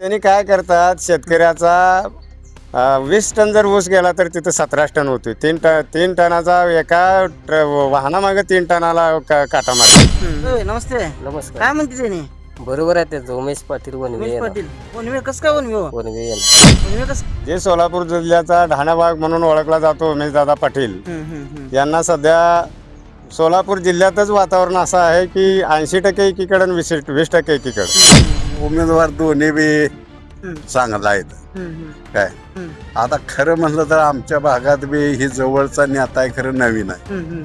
त्यांनी काय करतात शेतकऱ्याचा अं, वीस टन जर ऊस गेला तर तिथं सतराच टन होतोय. तीन टन तीन टनाचा एका ट्र- वाहनामागे तीन टनाला का- काटा मारतो होय, नमस्ते. नमस्कार. काय म्हणते त्याने? बरोबर आहे त्याचं उमेश पाटील वनवे उमेश येणार. पाटील. वनवे कसं काय वनवे हो? वनवे येणार. वनवे कसं? जे सोलापूर जिल्ह्याचा ढाणाबाग म्हणून ओळखला जातो उमेशदादा पाटील हम्म, हम्म, हम्म. यांना सध्या सोलापूर जिल्ह्यातच वातावरण असं आहे की ऐंशी टक्के एकीकडे आणि वीस वीस टक्के एकीकडे. उमेदवार दोन्ही बी. चांगला आहेत काय आता खरं म्हणलं तर आमच्या भागात बी ही जवळचा नेता आहे खरं नवीन आहे.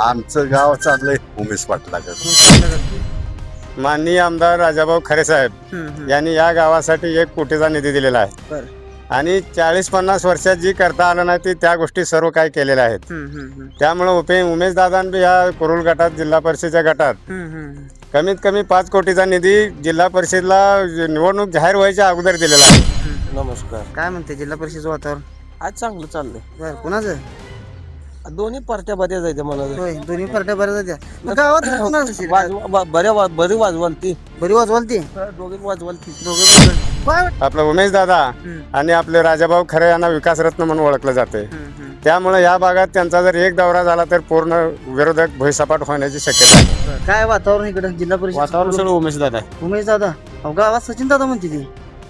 आमचं गाव चाललंय उमेश पाटलाकडे माननीय आमदार राजाभाऊ खरे साहेब. यांनी या गावासाठी एक कोटीचा निधी दिलेला आहे बरं. आणि चाळीस पन्नास वर्षात जी करता आलं नाही ती त्या गोष्टी सर्व काही केलेल्या आहेत. त्यामुळे उपे उमेश दादांनी या कुरुल गटात जिल्हा परिषदेच्या गटात. कमीत कमी पाच कोटीचा निधी जिल्हा परिषदला निवडणूक जाहीर व्हायच्या अगोदर दिलेला आहे. नमस्कार. काय म्हणते जिल्हा परिषद वातावरण? आज चांगलं चाललंय. कुणाचं? दोन्ही पार्ट्या बऱ्या जायच्या मला होय दोन्ही पार्ट्या बऱ्याच होत्या मग गावात कुणाचं असेल? वाजवा ब- बऱ्या बरी वाजवाल ती बरी वाजवाल ती दोघे वाजवाल ती दोघं आपलं उमेश दादा आणि आपले राजाभाऊ खरे यांना विकासरत्न म्हणून ओळखलं जाते. त्यामुळे या भागात त्यांचा जर एक दौरा झाला तर पूर्ण विरोधक भुईसपाट होण्याची शक्यता आहे. काय वातावरण इकडं? जिल्हा परिषद वातावरण सगळं उमेश दादा उमेश दादा अहो गावात सचिन दादा म्हणते ती.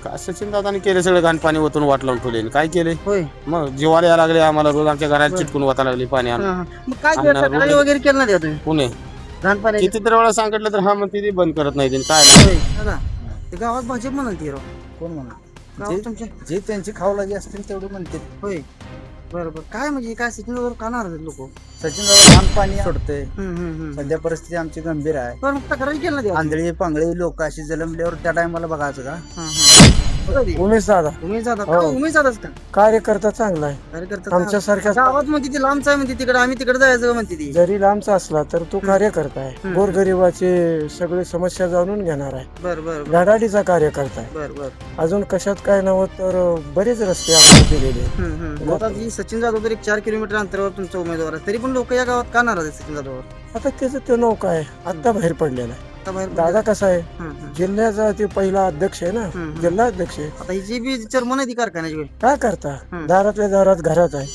काय सचिन दादाने केले सगळे घाण पाणी ओतून वाट लावून ठेवले. काय केले? होय. मग जीवाला यायला लागले आम्हाला रोज आमच्या घरात चिटकून वाटा लागली पाणी आणून. मग काय वगैरे केलं ना तुम्ही? पुणे. किती तर वेळा सांगितलं तर हा म्हणते ती बंद करत नाही काय नाही. दादा गावात भाजप म्हणाल ती राव. कोण म्हणा गावात तुमच्या जे त्यांची खाऊ लागे असतील तेवढे म्हणते. होय. बरोबर. काय म्हणजे काय सचिन दादा का नाराज लोक? सचिन लहान पाणी सोडते सध्या परिस्थिती आमची गंभीर आहे. पण तक्रारी केलं आंधळी पांगळी लोक अशी जलमल्यावर त्या टायमाला बघायचं का? उमेश दादा. उमेश दादा. का उमेश दादाच का? कार्यकर्ता चांगला आहे. कार्यकर्ता आमच्या सारख्या गावात म्हणते ती लांबच आहे म्हणते तिकडे. आम्ही तिकडे जायचं म्हणते ती. जरी लांबचा असला तर तो कार्यकर्ता आहे. हम्म. गोरगरिबाचे सगळे समस्या जाणून घेणार आहे. बर बर बर. धडाडीचा कार्यकर्ता आहे. बर बर. अजून कशात काय नव्हतं तर बरेच रस्ते आम्हाला दिलेले आहेत. हम्म, हम्म. आता जी सचिन जाधव तर एक चार किलोमीटर अंतरावर तुमचा उमेदवार आहे. तरी पण लोक या गावात का नाराज आहेत सचिन जाधववर? आता त्याचं तो नौका आहे. आता बाहेर पडलेला आहे. दादा कसा आहे. जिल्ह्याचा ते पहिला अध्यक्ष आहे ना. जिल्हा अध्यक्ष आहे. आता ही जी बी चर्मन आहे ती कारखान्याची होय. काय करता. दारातल्या दारात घरात आहे.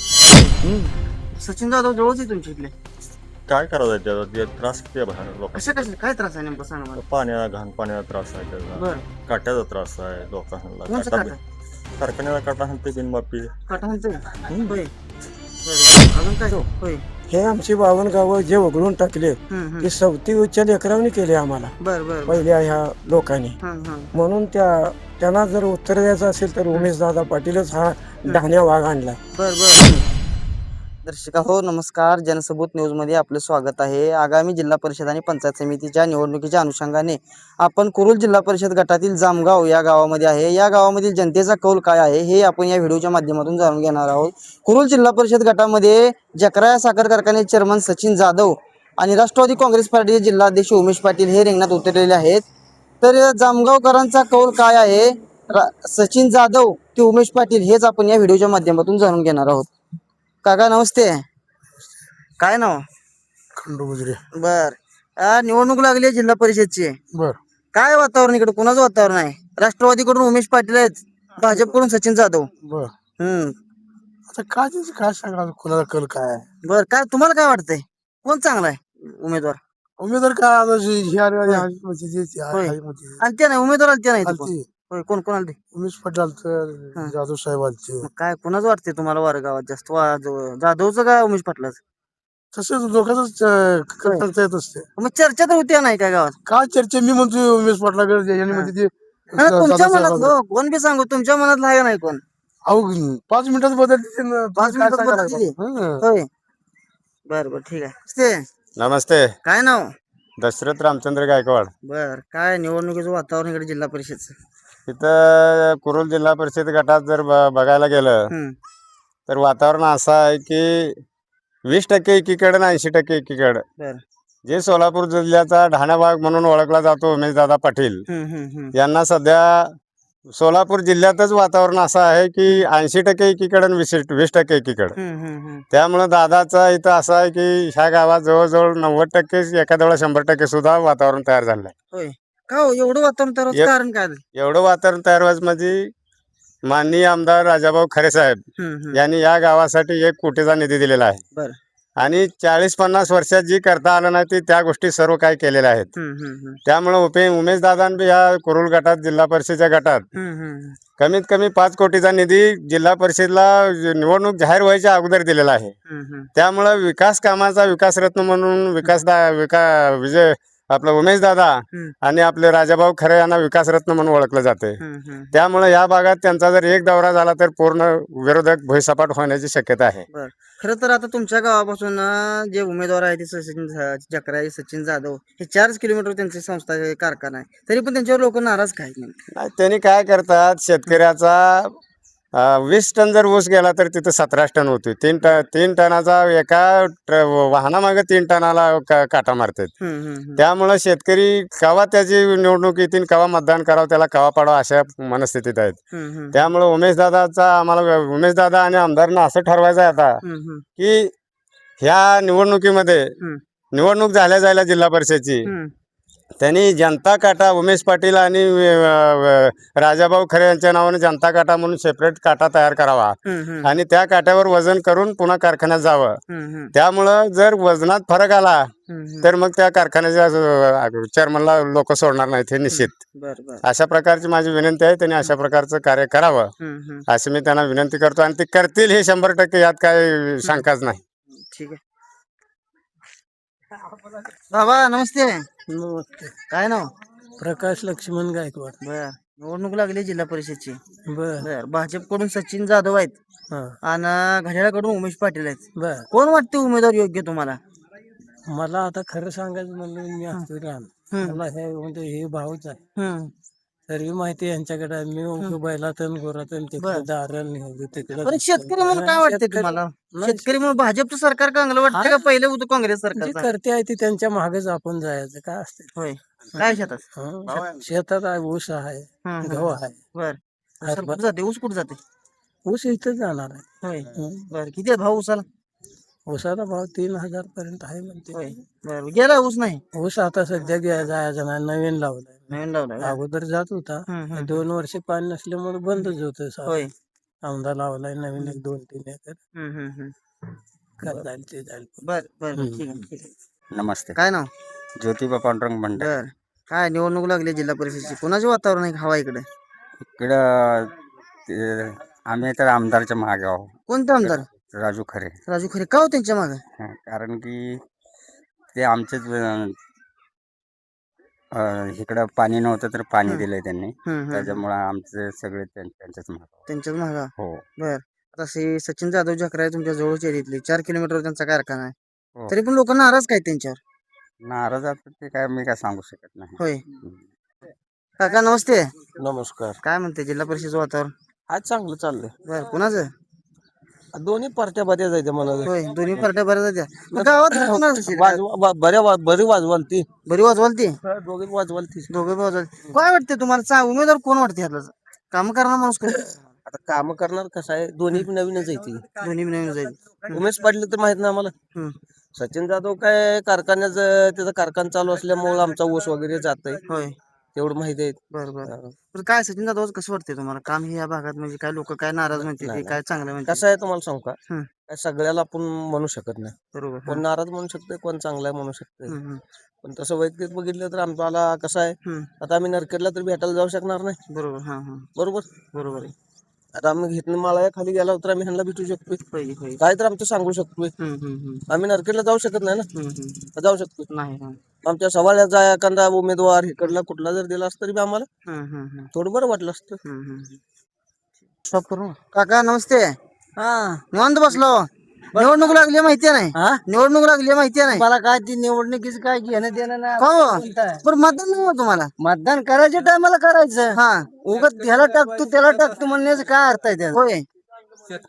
सचिन जाधव जवळच आहे तुमच्या इथले. काय करायचं त्याचा? ते त्रास किती आहे बाहेर लोकांना? कशा कशा काय त्रास आहे नेमकं? सांगा मला. पाण्याला घाण पाण्याचा त्रास आहे त्याचा. बर. काट्याचा त्रास आहे लोकांना. कोणचं काटा कारखान्याला काटा बिनमापी काटा होय. बरं. अजून काय? होय. हे आमची बावन गावं जे वगळून टाकले. ते सवती उच्च लेकरांनी केले आम्हाला. बर बर बर. पहिल्या ह्या लोकांनी. हं, हं. म्हणून त्या त्यांना जर उत्तर द्यायचं असेल तर उमेश दादा पाटीलच हा ढाण्या वाघ आणला. बर बर. दर्शिका हो नमस्कार. जनसबूत न्यूजमध्ये आपलं स्वागत आहे. आगामी जिल्हा परिषद आणि पंचायत समितीच्या निवडणुकीच्या अनुषंगाने आपण कुरुल जिल्हा परिषद गटातील जामगाव या गावामध्ये आहे. या गावामधील जनतेचा कौल काय आहे हे आपण या व्हिडिओच्या माध्यमातून जाणून घेणार आहोत. कुरुल जिल्हा परिषद गटामध्ये जकरा या साखर कारखान्याचे चेअरमन सचिन जाधव आणि राष्ट्रवादी काँग्रेस पार्टीचे जिल्हाध्यक्ष उमेश पाटील हे रिंगणात उतरलेले आहेत. तर जामगावकरांचा कौल काय आहे? रा- सचिन जाधव ते उमेश पाटील हेच आपण या व्हिडिओच्या माध्यमातून जाणून घेणार आहोत. काका नमस्ते. काय नाव? खंडू गुजरे बर. आ, निवडणूक लागली आहे जिल्हा परिषदची. बर. काय वातावरण इकडे? कुणाचं वातावरण आहे? राष्ट्रवादीकडून उमेश पाटील आहेत भाजपकडून सचिन जाधव. बर. हम्म. आता काय त्याचं काय सांगा कुणाला कल काय? आहे बर काय तुम्हाला काय वाटतंय? कोण चांगला आहे उमेदवार? उमेदवार काय? आता जी- ही आली वाली हाय म्हणजे जी- ती होय. हाय म्हणजे आणि ते नाही? उमेदवार आलते नाही इथं कोण. होय कोण कोण आलते उमेश पाटील हा. जाधव साहेब आलते मग काय कोणाचं वाटतंय तुम्हाला वार गावात जास्त? वा- जो- जाधवचं का उमेश पाटलाच तसंच दोघांच करता येत असते. मग चर्चा तर होती नाही काय गावात? काय चर्चा? मी म्हणतो उमेश पाटलाकडे यांनी म्हणजे ते हा, तुमच्या मनात. हो, कोण बी सांगू तुमच्या मनात आहे नाही कोण? अहो पाच मिनिटात बदलते. पाच काय मिनिटात सांगायला बदलते? हं. होय. बर बर ठीक आहे. ते नमस्ते. काय नाव? दशरथ रामचंद्र गायकवाड. बर काय निवडणुकीचं वातावरण इकडे जिल्हा परिषदचं? इथं कुरुल जिल्हा परिषद गटात जर ब- बघायला गेलं हम्म. तर वातावरण असं आहे की वीस टक्के एकीकडे आणि ऐंशी टक्के एकीकडे बर जे सोलापूर जिल्ह्याचा ढाणाबाग म्हणून ओळखला जातो उमेशदादा पाटील हम्म, हम्म, हम्म. यांना सध्या सोलापूर जिल्ह्यातच वातावरण असं आहे की ऐंशी टक्के एकीकडे आणि वीस वीस टक्के एकीकडे हम्म, हम्म, हम्म. त्यामुळं दादाचं इथं असं आहे की ह्या गावात जवळजवळ नव्वद टक्के एखाद्या वेळा शंभर टक्के सुद्धा वातावरण तयार झालं आहे का हो एवढं वातावरण तर एक- कारण काय एवढं वातावरण तयार व्हायचं म्हणजे माननीय आमदार राजाभाऊ खरे साहेब हम्म, हम्म. यांनी या गावासाठी एक कोटीचा निधी दिलेला आहे बरं. आणि चाळीस पन्नास वर्षात जी करता आलं नाही ती त्या गोष्टी सर्व काही केलेल्या आहेत हम्म, हम्म, हम्म. त्यामुळे उपे उमेश दादांबी या कुरुल गटात जिल्हा परिषदेच्या गटात हम्म, हम्म. कमीत कमी पाच कोटीचा निधी जिल्हा परिषदला निवडणूक जाहीर व्हायच्या अगोदर दिलेला आहे हम्म, हम्म. त्यामुळं विकास कामाचा विकास रत्न म्हणून विकास दा विका विजय आपलं उमेश दादा हम्म. आणि आपले राजाभाऊ खरे यांना विकास रत्न म्हणून ओळखलं जाते. त्यामुळे या भागात त्यांचा जर एक दौरा झाला तर पूर्ण विरोधक भुईसपाट होण्याची शक्यता आहे. खरं तर आता तुमच्या गावापासून अं, जे उमेदवार आहे ते सचिन झा- आहे, सचिन जाधव हे चारच किलोमीटर त्यांची संस्था आहे, कारखाना आहे. तरी पण त्यांच्यावर लोक नाराज काय नाही नाही, त्यांनी काय करतात शेतकऱ्याचा वीस टन जर ऊस गेला तर तिथं सतराच टन होतोय तीन टन तीन टनाचा एका वाहनामागे तीन टनाला का- काटा मारतात. त्यामुळं शेतकरी कवा त्याची निवडणूक येतील कवा मतदान करावं त्याला कवा पाडावं अशा मनस्थितीत आहेत. त्यामुळं उमेशदादाचा आम्हाला उमेशदादा आणि आमदारांना असं ठरवायचं आहे आता. की ह्या निवडणुकीमध्ये. निवडणूक झाल्या जायला जिल्हा परिषदची. त्यांनी जनता काटा उमेश पाटील आणि राजाभाऊ खरे यांच्या नावाने जनता काटा म्हणून सेपरेट काटा तयार करावा. आणि त्या काट्यावर वजन करून पुन्हा कारखान्यात जावं. त्यामुळं जर वजनात फरक आला. तर मग त्या कारखान्याच्या चेअरमनला लोक सोडणार नाहीत हे निश्चित. अशा प्रकारची माझी विनंती आहे त्यांनी अशा प्रकारचं कार्य करावं. अशी मी त्यांना विनंती करतो आणि ते करतील हे शंभर टक्के यात काय शंकाच नाही. ठीक आहे. बाबा नमस्ते. काय नाव? प्रकाश लक्ष्मण गायकवाड. बर. निवडणूक लागली जिल्हा परिषदची. बर. बर. भाजपकडून सचिन जाधव आहेत आणि घड्याळाकडून उमेश पाटील आहेत. बर. कोण वाटते उमेदवार योग्य तुम्हाला? मला आता खरं सांगायचं म्हणलं मी असतो हम्म. मला हे म्हणजे हे भाऊच आहे. हम्म. सर्व माहिती यांच्याकडे आहे. मी उभं बैलातन गोरातन तिकडे बर. दारण तिकडे पण शेतकरी म्हणून काय वाटते तुम्हाला? शेतकरी म्हणून भाजपचं सरकार चांगलं वाटतं का पहिलं होतं काँग्रेस जे सरकार करते आहे ती त्यांच्या मागेच आपण जायचं. काय असते होय. काय शेतात. शेतात आहे ऊस आहे गहू. आहे. बर. ऊसाला कुठं जाते? ऊस? कुठं जाते ऊस इथं जाणार आहे. होय. हं. बर किती आहे भाऊ ऊसाला? ऊसाचा भाव तीन हजार पर्यंत आहे म्हणते बर गेला ऊस नाही? ऊस आता सध्या घ्या जायचा नाही नवीन लावलाय. नवीन लावला का? अगोदर जात होता हम्म, हम्म. दोन वर्ष पाणी नसल्यामुळे बंदच होत होय. औंधा लावलाय नवीन एक दोन तीन एकर. हम्म, हम्म, हम्म. काय जाईल ते जाईल. बर बर बर, हम्म. ठीक आहे ठीक आहे. नमस्ते. काय नाव? ज्योतिबा पांडुरंग भंडार बर. काय निवडणूक लागली जिल्हा परिषदची? कोणाचे वातावरण आहे हवा इकडे? इकडं ते- आम्ही तर आमदारच्या मागे आहो. कोणते आमदार? राजू खरे. राजू खरे. का हो त्यांच्या मागे? हं, कारण की ते आमचेच अं, अं, इकडं पाणी नव्हतं तर पाणी हं. दिलंय त्यांनी. हम्म, हम्म, हम्म. त्याच्यामुळं आमचे सगळे त्यां- त्यांच्याच मागे. त्यांच्याच मागा? हो. बर. आता से सचिन जाधव जकरा आहे तुमच्या जवळच्या एरियातले चार किलोमीटर त्यांचा कारखाना आहे. हो. तरी पण लोक नाराज काय त्यांच्यावर? नाराज आता ते काय मी काय सांगू शकत नाही. होय. हं. काका नमस्ते. नमस्कार. काय म्हणते जिल्हा परिषद वातावरण? आज चांगलं चाललंय. बर कुणाचं? दोन्ही पार्ट्या बऱ्या जायच्या मला. होय दोन्ही पार्ट्या होत्या मग गावात असेल? बऱ्या वा- बरी वाजवाल ती बरी वाजवाल ती दोघे वाजवाल ती दोघे वाजवाल काय वाटते तुम्हाला? चा उमेदवार कोण वाटते ह्यातला काम करणार माणूस कोण? आता काम करणार कसं आहे? दोन्ही बी नवीनच आहे ती. दोन्ही बी नवीन जाईल उमेश पाटील तर माहीत नाही आम्हाला. हम्म. सचिन जाधव काय कारखान्याचं त्याचा कारखाना चालू असल्यामुळे आमचा ऊस वगैरे जात आहे होय. तेवढं माहिती आहे. बर काय सचिन जाधव कसं वाटते तुम्हाला? काम हे या भागात म्हणजे काय लोक काय नाराज म्हणते नाही, काय चांगलं म्हणते? कसं आहे तुम्हाला सांगू का? हम्म. काय सगळ्याला आपण म्हणू शकत नाही. बरोबर कोण नाराज म्हणू शकतोय कोण चांगला म्हणू हम्म, हम्म, पण तसं वैयक्तिक बघितलं तर आम्हाला कसं आहे हम्म. आता आम्ही नरकेडला तर भेटायला जाऊ शकणार नाही. बरोबर हा हा. बरोबर? बरोबर आहे. आता आम्ही घेतलं माळा खाली गेला तर आम्ही ह्यांना भेटू शकतोय. काय तर आमचं सांगू शकतोय. आम्ही नरकेडला जाऊ शकत नाही ना? जाऊ शकतो नाही हा. आमच्या सवाळ्याचा एखादा उमेदवार इकडला कुठला जर दिला असता तरी बी आम्हाला थोडं बरं वाटलं असतं. काका नमस्ते. हा. निवांत बसलो. निवडणूक लागली माहिती नाही. निवडणूक लागली माहिती नाही. मला काय ती निवडणुकीचं काय घेणं देणं नाही. हो. पण मतदान नाही हो तुम्हाला. मतदान करायच्या टायमाला करायचं. हा. उगत ह्याला टाकतो त्याला टाकतो म्हणण्याचं काय अर्थ आहे त्याचा? होय.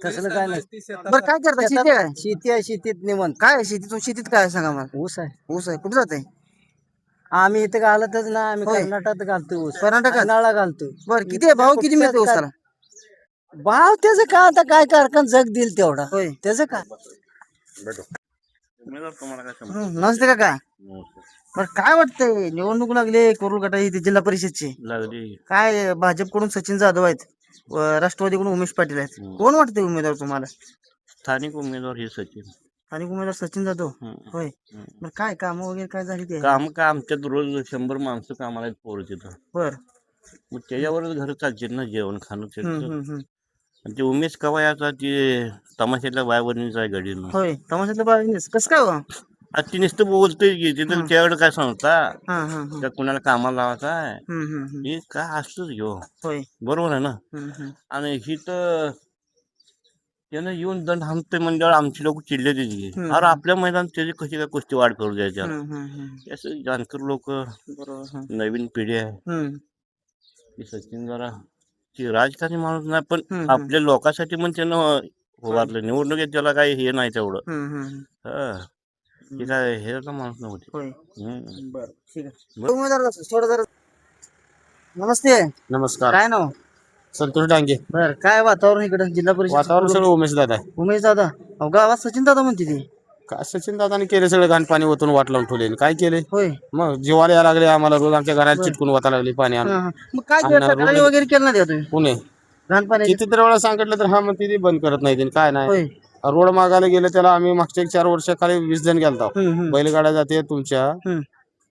तसलं काय नाही. बरं काय करता? शेती आहे? शेती आहे शेतीत निवंत काय आहे शेतीतून शेतीत काय आहे सांगा मला. ऊस आहे. ऊस आहे. कुठे जाते आम्ही इथं घालतच ना आम्ही होय. कर्नाटकात घालतो ऊस. कर्नाटकात? नाळा घालतो बर किती आहे? भाव किती मिळते ऊसाला? भाव त्याचं काय आता काय कारखान जग देईल तेवढा? होय. त्याचं काय हं, नमस्ते काका. बरं काय वाटतंय? निवडणूक लागली कोरुल गटा इथे जिल्हा परिषदची. लागली. काय भाजपकडून सचिन जाधव आहेत व राष्ट्रवादीकडून उमेश पाटील आहेत. कोण वाटते उमेदवार तुम्हाला? स्थानिक उमेदवार हे सचिन. आणि उमेदवार सचिन जाधव. होय. बरं काय काम वगैरे काय झाली ते? काम का आमच्यात रोज शंभर माणसं कामाला आहेत पोरं तिथं. बर. मग त्याच्यावरच घर चालतील ना जेवण खाणं हम्म, त्याचं. हम्म, हम्म. आणि ते उमेश कवायाचा ते तमाशातल्या बायवरणीच आहे गडीनं होय तमाशातलं बाळीस कसं काय हो? आता ती नुसतं बोलतोय की तिथं त्याकडे काय सांगता? हा हा हा. त्या कुणाला कामाला लावायचा आहे? हम्म, हम्म, हम्म. हे काय असतंच घेऊ होय. बरोबर आहे ना? हम्म, हम्म. आणि ही तर त्यानं येऊन दंड हाणतोय म्हणजे आमची लोक चिडले त्याची हम्म. अरे आपल्या मैदानात त्याची कशी काय कुस्ती वाढ करू द्यायच्या हम्म, हम्म, हम्म. असं जानकर लोक बरोबर हा. नवीन पिढी आहे. हम्म, सचिन जरा ती राजकारणी माणूस नाही पण हम्म. आपल्या लोकांसाठी पण त्यानं उभारलं निवडणुकीत त्याला काही हे नाही तेवढं. हम्म, हम्म. हा. ते काय हे का माणूस नव्हते होय. हम्म. बर ठीक आहे. बरं. उमेदवार असं, थोडं जरा. नमस्ते. नमस्कार. काय नाव? संतोष डांगे. बर काय वातावरण इकडं? जिल्हा परिषद उमेश दादा उमेश दादा. अहो गावात सचिन दादा म्हणते ती. काय सचिन दादाने केले सगळे घाण पाणी ओतून वाट लावून ठेवले. काय केले? होय. मग जीवाला यायला लागले आम्हाला रोज आमच्या घरात चिटकून वाटा लागली पाणी आणून. हा, हा. मग काय? तक्रारी वगैरे केलं तुम्ही? पुणे किती तर वेळा सांगितलं तर हा म्हणते ती बंद करत नाही ते काय नाही. होय. रोड मागायला गेलं त्याला आम्ही मागच्या एक चार वर्षाखाली वीस जण गेलतो. हम्म, हम्म. बैलगाड्या जाते तुमच्या. हम्म.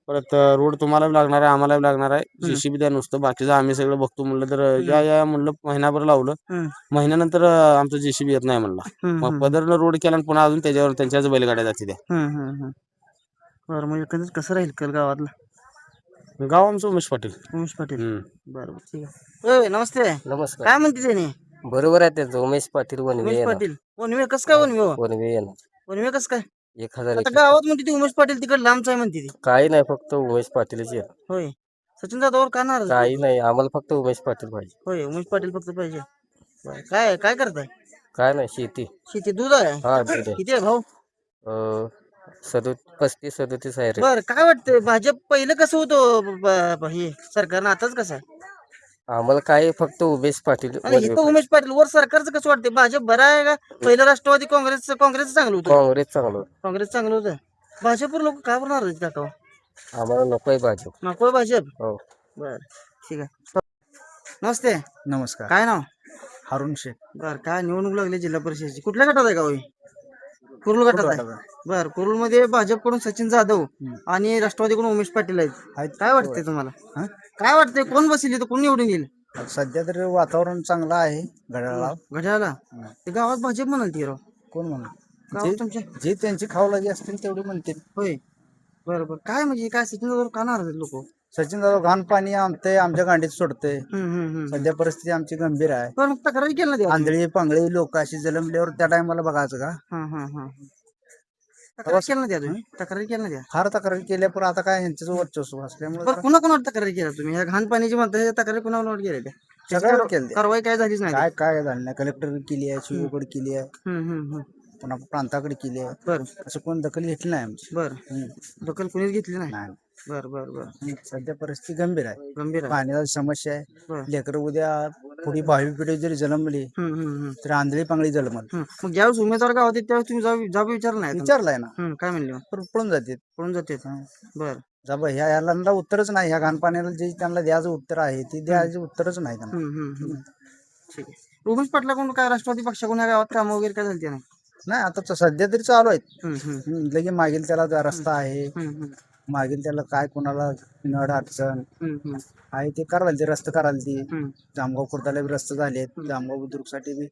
परत रोड तुम्हाला बी लागणार आहे आम्हाला बी लागणार आहे. जेसीबी द्या नुसतं बाकीचं आम्ही सगळं बघतो म्हणलं तर या या म्हणलं महिनाभर लावलं. महिन्यानंतर आमचं जेसीबी येत नाही म्हणला. मग पदरनं रोड केला पुन्हा अजून त्याच्यावर त्यांच्याच बैलगाड्या जाते त्या हम्म, हम्म, हम्म. बरं म्हणजे एकंदरीत कसं राहील कल गावातलं? गाव आमचं उमेश पाटील. उमेश पाटील. हम्म. बरं बरं ठीक आहे. होय नमस्ते. नमस्कार. काय म्हणते त्याने? बरोबर आहे त्याचं उमेश पाटील वनवे पाटील. वनवे कसं काय वनवे? हो? वनवे येणार. वनवे कसं काय? एक हजार आता गावात म्हणते ती उमेश पाटील तिकडे लांबच आहे म्हणते ती. काही नाही फक्त उमेश पाटीलच होय. सचिन दादावर का नाराज काही नाही आम्हाला फक्त उमेश पाटील पाहिजे. होय उमेश पाटील फक्त पाहिजे. बरं. काय काय करताय? काय नाही शेती. शेती दूध आहे? हा ठीक आहे. किती आहे भाऊ? अं, सदो पस्तीस सदोतीस आहे रे. बर काय वाटतंय? भाजप पहिलं कसं होतं ब- ब- हे सरकारनं? आताच कसं आहे? आम्हाला काय फक्त उमेश पाटील आणि इथं उमेश पाटील वर सरकारचं कसं वाटतंय? भाजप बरं आहे का? पहिलं राष्ट्रवादी काँग्रेस काँग्रेस चांगलं होतं. काँग्रेस चांगलं काँग्रेस चांगलं होतं. भाजपवर लोक काय करणार आहेत काका? आम्हाला नकोय भाजप. नको भाजप? हो. बर ठीक आहे. नमस्ते. नमस्कार. काय नाव? हारुण शेख. बर काय निवडणूक लागली जिल्हा परिषदेची? कुठल्या गटात आहे गाव हे? कुरुल गटात आहे. बर कुरुलमध्ये भाजपकडून सचिन जाधव आणि राष्ट्रवादीकडून उमेश पाटील आहेत. काय वाटतंय तुम्हाला? काय वाटतंय? कोण बसेल इथं? कोण निवडून येईल? सध्या तरी वातावरण चांगलं आहे घड्याळाला. घड्याला ते गावात भाजप म्हणाल ती राव. कोण म्हणा गावात तुमच्या जे त्यांची खाऊ लागी असतील तेवढे म्हणते होय. बरं बरं. काय म्हणजे? काय सचिन जाधव का नाराज लोक? सचिन दादा घाण पाणी आणते आमच्या गांडीत सोडते सध्या परिस्थिती आमची गंभीर आहे. मग तक्रारी केली ना आंधळी पांगळी लोक अशी जन्मल्यावर त्या टायमाला बघायचं का? हा हा हा. तक्रारी केली ना तुम्ही? तक्रारी केली ना द्या फार तक्रारी केल्या पण आता काय यांच्याच वर्चस्व असल्यामुळे बरं कुणा कोणावर तक्रारी केल्या तुम्ही? ह्या घाण पाण्याची म्हणता ह्या तक्रारी कुणावर केल्या त्या? सगळ्यावर केलं कारवाई काय झालीच नाही. काय काय झालं नाही. कलेक्टर केली आहे शिवकडे केली आहे. हम्म हम्म हम्म. पुन्हा प्रांताकडे केली आहे. बरं. असं कोण दखल घेतली नाही आमची. बरं. हम्म. दखल कुणीच घेतली नाही? नाही. बरं बरं बरं. हम्म. सध्या परिस्थिती गंभीर आहे. गंभीर आहे. पाण्याची समस्या बरं. आहे लेकर उद्या पुढे भावी पिढी जरी जन्मली हम्म हम्म हम्म. तर आंधळी पांगळी जन्मल. हम्म. मग ज्यावेळेस उमेदवार गावात येते त्यावेळेस तुम्ही जाऊ विचारलं नाही का? विचारलाय ना. हम्म, काय म्हणले पळून जाते पळून जाते बर. जाब ह्या याला उत्तरच नाही. ह्या घाण पाण्याला जे त्यांना द्यायचं उत्तर आहे ते द्यायचं उत्तरच नाही त्यांना. हम्म हम्म हम्म. ठीक आहे. उमेश पाटलाकडून काय राष्ट्रवादी पक्षाकडून या गावात कामं वगैरे काय झाली नाही? नाही आता सध्या तरी चालू आहेत. हम्म हम्म. हम्म, लगे मागील त्याला जो रस्ता आहे. हम्म हम्म. मागील त्याला काय कोणाला नड अडचण हम्म आहे ते करायला ते रस्ते करायला ती हम्म. जामगाव खुर्दाला बी रस्ते झालेत. जामगाव बुद्रुकसाठी बी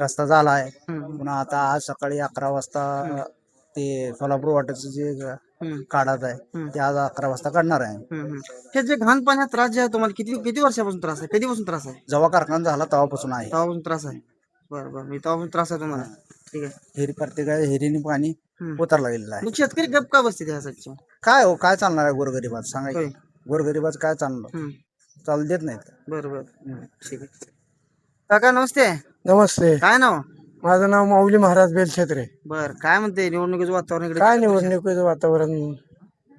रस्ता झाला आहे हम्म. पुन्हा आता आज सकाळी अकरा वाजता ते सोलापूर वाटाचं जे हम्म. काढत आहे ते आज अकरा वाजता काढणार आहे. हम्म. हे जे घाण पाण्यात त्रास जे आहे तुम्हाला किती किती वर्षापासून त्रास आहे? कधीपासून त्रास आहे? जेव्हा कारखाना झाला तेव्हापासून आहे. तेव्हापासून त्रास आहे. बरं बरं. मी तेव्हापासून त्रास आहे तुम्हाला. ठीक आहे. हेरी प्रत्येक हेरीने पाणी. उतरला गेलेलं आहे. मग शेतकरी गप का बसते त्यासाठी? काय हो काय चालणार आहे गोरगरीबात होय. सांगाय गोरगरीबाचं काय चालणार? हम्म. चालू देत नाहीत. बरं बरं ठीक आहे. काका नमस्ते. नमस्ते. काय नाव? माझं नाव माऊली महाराज बेलछत्रे. बर काय म्हणते? निवडणुकीचं वातावरण इकडे? काय निवडणुकीचं वातावरण?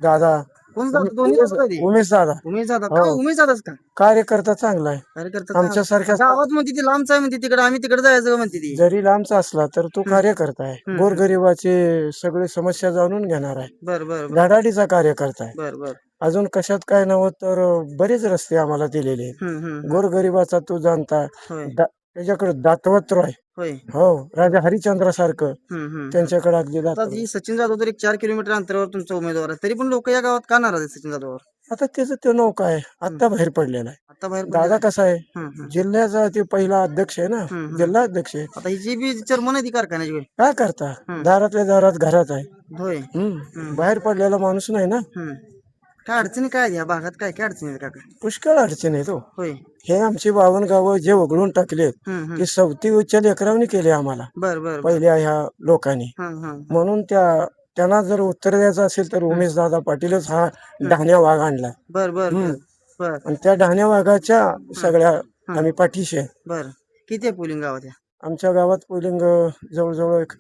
दादा कोण जातो? दोन्ही जातात ते? उमेश दादा. उमेश जातात का हो. उमेश जातात का? कार्यकर्ता चांगला आहे. कार्यकर्ता आमच्या सारख्या गावात म्हणते ती लांबच आहे म्हणते तिकडे. आम्ही तिकडे जायचं म्हणते ती? जरी लांबचा असला तर तो कार्यकर्ता आहे. हम्म. गोरगरिबाचे सगळे समस्या जाणून घेणार आहे. बर बर बर. धडाडीचा कार्यकर्ता आहे. बर बर. अजून कशात काय नव्हतं तर बरेच रस्ते आम्हाला दिलेले आहेत. हम्म हम्म. गोरगरिबाचा तो जाणता होय. दा- त्याच्याकडे दातवत्र आहे. होय. हो राजा हरिश्चंद्रासारखं हम्म हम्म. त्यांच्याकडे अगदी आता सचिन जाधव तर एक चार किलोमीटर अंतरावर तुमचा उमेदवार आहे. तरी पण लोक या गावात का नाराज आहेत सचिन जाधववर? आता त्याचं तो नौका आहे. आता बाहेर पडलेला आहे. आता बाहेर दादा कसा आहे? हम्म, हम्म. जिल्ह्याचा ते पहिला अध्यक्ष आहे ना? हम्म. जिल्हा अध्यक्ष आहे. आता ही जी बी चर्मन आहे ती कारखान्याची होय. काय करता? हम्म. दारातल्या दारात घरात आहे. होय. हम्म. बाहेर पडलेला माणूस नाही ना? हम्म. काय अडचणी काय आहेत या भागात? काय काय अडचणी आहेत काका? पुष्कळ अडचण आहे तो होय. हे आमची बावन गावं जे वगळून टाकलेत हम्म, हम्म. ते सवती उच्च लेकरावनी केले आम्हाला. बर बर बर. पहिल्या ह्या लोकांनी. म्हणून त्या त्यांना जर उत्तर द्यायचं असेल तर उमेश दादा पाटीलच हा डहाण्या वाघ आणला. बर बर बर हम्म. बर आणि त्या डहाण्या वाघाच्या सगळ्या आम्ही पाठीशी आहे. बर. किती आहे पोलिंग गावात या? आमच्या गावात पोलिंग जवळजवळ एक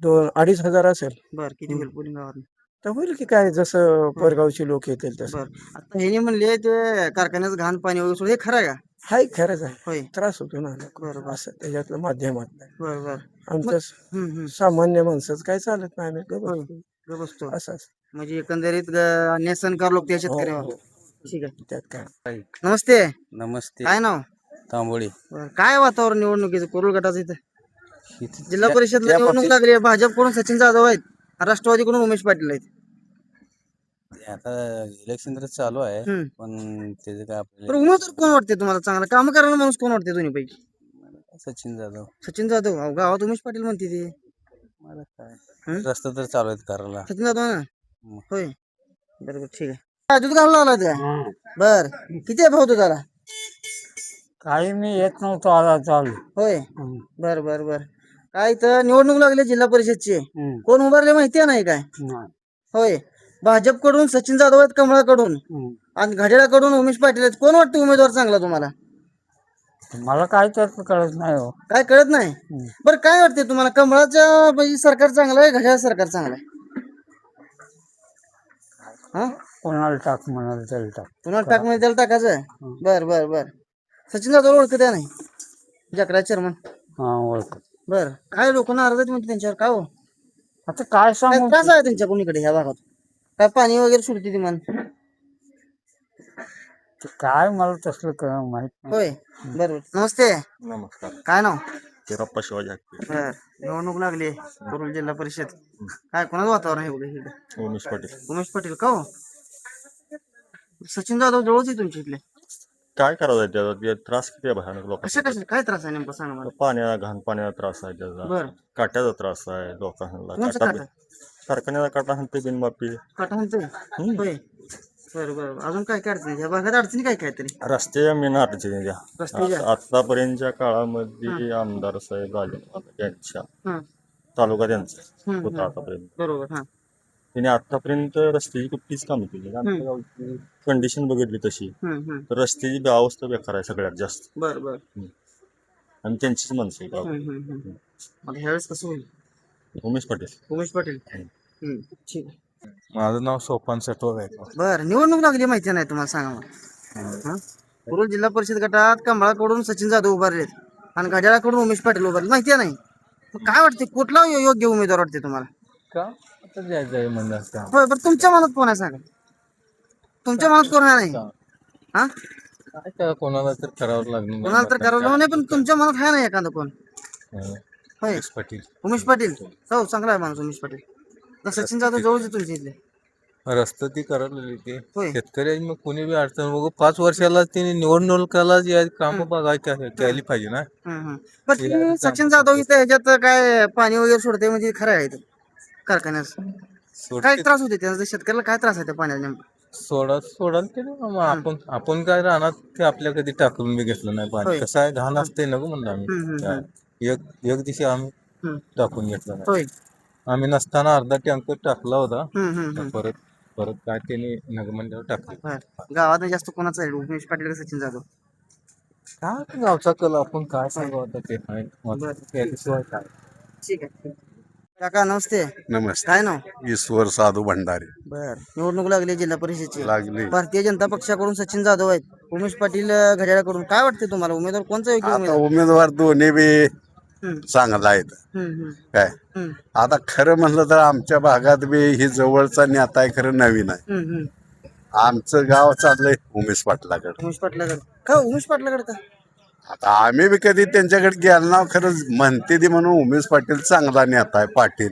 दोन अडीच हजार असेल. बर किती होईल पोलिंग गावात? तर होईल की काय जसं परगावची लोक येतील तसं. बर. आता ह्याने म्हणले ते कारखान्याचं घाण पाणी वगैरे हे खरं आहे का? हाय खरंच आहे. होय. त्रास होतो ना. बरोबर. असं त्याच्यातलं माध्यमात नाही. बर बर. आमचं हम्म हम्म. सामान्य माणसाचं काय चालत नाही आम्ही गप्प होय. बसतो. ग बसतो. असं असं. म्हणजे एकंदरीत ग- नेसनकार लोक त्या हो, हो. ठीक आहे. त्यात काय? नमस्ते. नमस्ते. काय नाव? तांबोळी. बरं, काय वातावरण निवडणुकीचं? कोरुल गटाचं इथं? जिल्हा परिषदला निवडणूक लागली आहे. भाजपकडून सचिन जाधव आहेत. राष्ट्रवादीकडून उमेश पाटील आहेत. आता इलेक्शन तर चालू आहे हम्म. पण त्याचे काय तर आपल्याला उमेदवार कोण वाटते तुम्हाला चांगला? काम करायला माणूस कोण वाटते दोन्ही पैकी? सचिन जाधव. सचिन जाधव? अहो, गावात उमेश पाटील म्हणते ते. मला काय? हम्म? रस्ता तर चालू आहेत करायला. सचिन जाधव ना? हम्म. होय. बरोबर ठीक आहे. काय, दूध घालून आला त्या बर. किती आहे भाऊ दुधाला? काही मी येत नव्हतो आता चालू. होय. बर बर बर. काय तर निवडणूक लागली जिल्हा परिषदची. कोण उभारले माहिती आहे नाही काय? होय. भाजपकडून सचिन जाधव आहेत कमळाकडून आणि घड्याळाकडून उमेश पाटील आहेत. कोण वाटतं उमेदवार चांगला तुम्हाला? मला काय तर कळत नाही हो. काय कळत नाही? बरं काय वाटते तुम्हाला? कमळाच्या म्हणजे सरकार चांगलं आहे घड्याळ सरकार चांगलं आहे? हा? कोणाला टाक म्हणाल तरी टाक. तुम्हाला टाक म्हणजे त्याला टाकायचं बर बर बर. सचिन जाधव ओळखत आहे नाही? जकरा चेअरमन. हा ओळख बर. काय लोक नाराज आहेत म्हणते त्यांच्यावर? का हो? आता काय सांगू? काय त्रास आहे त्यांच्या कोणीकडे ह्या भागात? काय पाणी वगैरे सुटते ती मन ते काय मला तसलं क- माहीत नाही. होय. बरोबर. नमस्ते. नमस्कार. काय नाव? तेरप्पा शिवाजी बर. निवडणूक लागली. कुरुल जिल्हा परिषद. काय कोणाचं वातावरण आहे इकडे? उमेश पाटील. उमेश पाटील का हो? सचिन जाधव जवळच आहे तुमच्या इथले. काय करायचं त्याचा ते त्रास किती आहे भयानक कशा लोकांना कशा काय त्रास आहे नेमकं? सांगा मला. पाण्या घाण पाण्याचा त्रास आहे त्याचा. बर. काट्याचा त्रास आहे लोकांना. कोणचं काटा काटा? कारखान्याचा काटा हाणते बिनमापी काटांचं होय. बरं बरं अजून काय काय अडचणी या भागात अडचणी काय काय तरी? रस्ते मेन अडचणी द्या रस्त्याच्या? आतापर्यंतच्या काळामध्ये आमदार साहेब राजे यांच्या हा. तालुका त्यांचा हम्म, होता हम्म. आतापर्यंत. बरोबर हा. त्यांनी आतापर्यंत रस्त्याची कुठलीच कामं केली आमच्या गावची कंडिशन बघितली तशी. हम्म हम्म. तर रस्त्याची अवस्था बेकार आहे सगळ्यात जास्त. बर बर. आणि त्यांचीच माणसं आहेत गावात. हम्म हम्म हम्म. मग ह्यावेळेस कसं होईल? उमेश पाटील. उमेश पाटील. हम्म. ठीक आहे. माझं नाव सोपान सटोर आहे. बर निवडणूक लागली माहिती नाही तुम्हाला सांगा मला. हा? कुरुल जिल्हा परिषद गटात कमळाकडून सचिन जाधव उभारलेत आणि घड्याळाकडून उमेश पाटील उभारले माहिती आहे नाही? मग काय वाटते कुठला यो- योग्य उमेदवार वाटते तुम्हाला? का? जायचं आहे म्हणलं बरं तुमच्या मनात कोण आहे सांगा तुमच्या मनात कोण आहे? नाही हा? काय कोणाला तर करावं लागणार कोणाला तर करावं नाही पण तुमच्या मनात आहे ना एखादं कोण? हं. होय. पाटील. उमेश पाटील. हो चांगला आहे माणूस उमेश पाटील. आता सचिन जाधव जवळच आहे तुमच्या इथले. रस्ता ती करायला ते. होय. शेतकरी मग कोणी बी अडचण बघ. पाच वर्षाला तिने निवडणुकाला या काम बघायची आहे, केली पाहिजे ना. हम्म, हम्म. पण ते सचिन जाधव इथं ह्याच्यात काय पाणी वगैरे सोडते म्हणजे खरं आहे ते. कारखान्यात. सोड काय त्रास होते त्याचा? शेतकऱ्याला काय त्रास आहे त्या नेमका? सोडा सोडाल ते मग आपण आपण काय राहणार ते आपल्या कधी टाकून बी घेतलं नाही. पाणी. कसं आहे? घाण असते नको म्हणलं आम्ही. काय, एक एक दिवशी आम्ही हम्म. टाकून घेतलं नाही. होय. आम्ही नसताना अर्धा टँकर टाकला होता. हम्म, हम्म, हम्म. परत परत काय त्याने नग म्हणल्यावर टाकलं. बरं. गावात जास्त कोणाचं आहे? उमेश पाटील का सचिन जाधव? काय गावचा कल आपण काय सांगू आता ते आहे. बरं. त्याशिवाय काय? ठीक आहे. काका नमस्ते. नमस्ते. काय नाव? ईश्वर साधू भंडारी. बर. निवडणूक लागली जिल्हा परिषदची. लागली. भारतीय जनता पक्षाकडून सचिन जाधव आहेत. उमेश पाटील घड्याळाकडून. काय वाटते तुम्हाला? उमेदवार कोणचा योग्य आता उमेदवार? उमेदवार दोन्ही बी चांगला आहेत. हम्म, हम्म, काय? हम्म, आता खरं म्हणलं तर आमच्या भागात बी ही जवळचा नेता आहे खरं नवीन आहे. हम्म, हम्म. आमचं गाव चाललंय उमेश पाटलाकडे. उमेश पाटलाकडे. का उमेश पाटलाकडे का? आता आम्ही बी कधी त्यांच्याकडे गेलो ना खरंच म्हणते ती म्हणून उमेश पाटील चांगला नेता आहे पाटील.